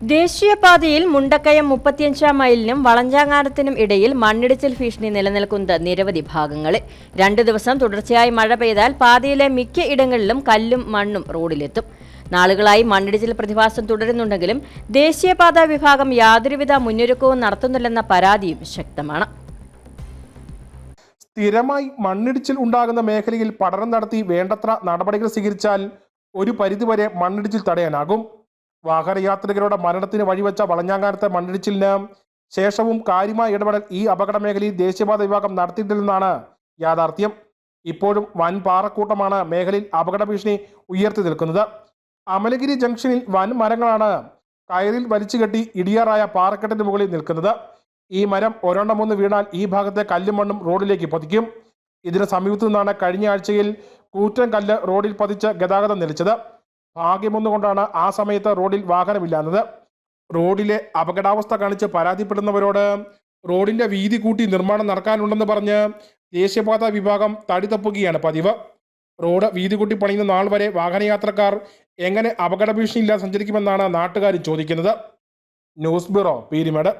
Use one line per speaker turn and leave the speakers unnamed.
ദേശീയപാതയിൽ മുണ്ടക്കയം മുപ്പത്തിയഞ്ചാം മൈലിനും വളഞ്ചാങ്ങാടത്തിനും ഇടയിൽ മണ്ണിടിച്ചിൽ ഭീഷണി നിലനിൽക്കുന്നത് നിരവധി ഭാഗങ്ങളിൽ. രണ്ടു ദിവസം തുടർച്ചയായി മഴ പെയ്താൽ പാതയിലെ മിക്ക ഇടങ്ങളിലും കല്ലും മണ്ണും റോഡിലെത്തും. നാളുകളായി മണ്ണിടിച്ചിൽ പ്രതിഭാസം തുടരുന്നുണ്ടെങ്കിലും ദേശീയപാതാ വിഭാഗം യാതൊരുവിധ മുന്നൊരുക്കവും നടത്തുന്നില്ലെന്ന പരാതിയും ശക്തമാണ്.
സ്ഥിരമായി മണ്ണിടിച്ചിൽ ഉണ്ടാകുന്ന മേഖലയിൽ പഠനം നടത്തി വേണ്ടത്ര നടപടികൾ സ്വീകരിച്ചാൽ ഒരു പരിധിവരെ മണ്ണിടിച്ചിൽ തടയാനാകും. വാഹനയാത്രികരുടെ മരണത്തിന് വഴിവെച്ച വളഞ്ഞാങ്കാനത്തെ മണ്ണിടിച്ചിലിന് ശേഷവും കാര്യമായ ഇടപെടൽ ഈ അപകട മേഖലയിൽ ദേശീയപാത വിഭാഗം നടത്തിയിട്ടില്ലെന്നാണ് യാഥാർത്ഥ്യം. ഇപ്പോഴും വൻ പാറക്കൂട്ടമാണ് മേഖലയിൽ അപകട ഭീഷണി ഉയർത്തി നിൽക്കുന്നത്. അമലഗിരി ജംഗ്ഷനിൽ വൻ മരങ്ങളാണ് കയറിൽ വലിച്ചുകെട്ടി ഇടിയാറായ പാറക്കെട്ടിന് മുകളിൽ നിൽക്കുന്നത്. ഈ മരം ഒരെണ്ണം മൂന്ന് വീണാൽ ഈ ഭാഗത്തെ കല്ലും മണ്ണും റോഡിലേക്ക് പതിക്കും. ഇതിന് സമീപത്തു നിന്നാണ് കഴിഞ്ഞ ആഴ്ചയിൽ കൂറ്റൻ കല്ല് റോഡിൽ പതിച്ച് ഗതാഗതം നിലച്ചത്. ഭാഗ്യമൊന്നുകൊണ്ടാണ് ആ സമയത്ത് റോഡിൽ വാഹനമില്ലാത്തത് റോഡിലെ അപകടാവസ്ഥ കാണിച്ച് പരാതിപ്പെടുന്നവരോട് റോഡിന്റെ വീതി കൂട്ടി നിർമ്മാണം നടക്കാനുണ്ടെന്ന് പറഞ്ഞ് ദേശീയപാത വിഭാഗം തടി തപ്പുകയാണ് പതിവ്. റോഡ് വീതി കൂട്ടി പണിയുന്ന നാൾ വരെ വാഹനയാത്രക്കാർ എങ്ങനെ അപകട ഭീഷണിയില്ലാതെ സഞ്ചരിക്കുമെന്നാണ് നാട്ടുകാർ ചോദിക്കുന്നത്. News bureau Peermade.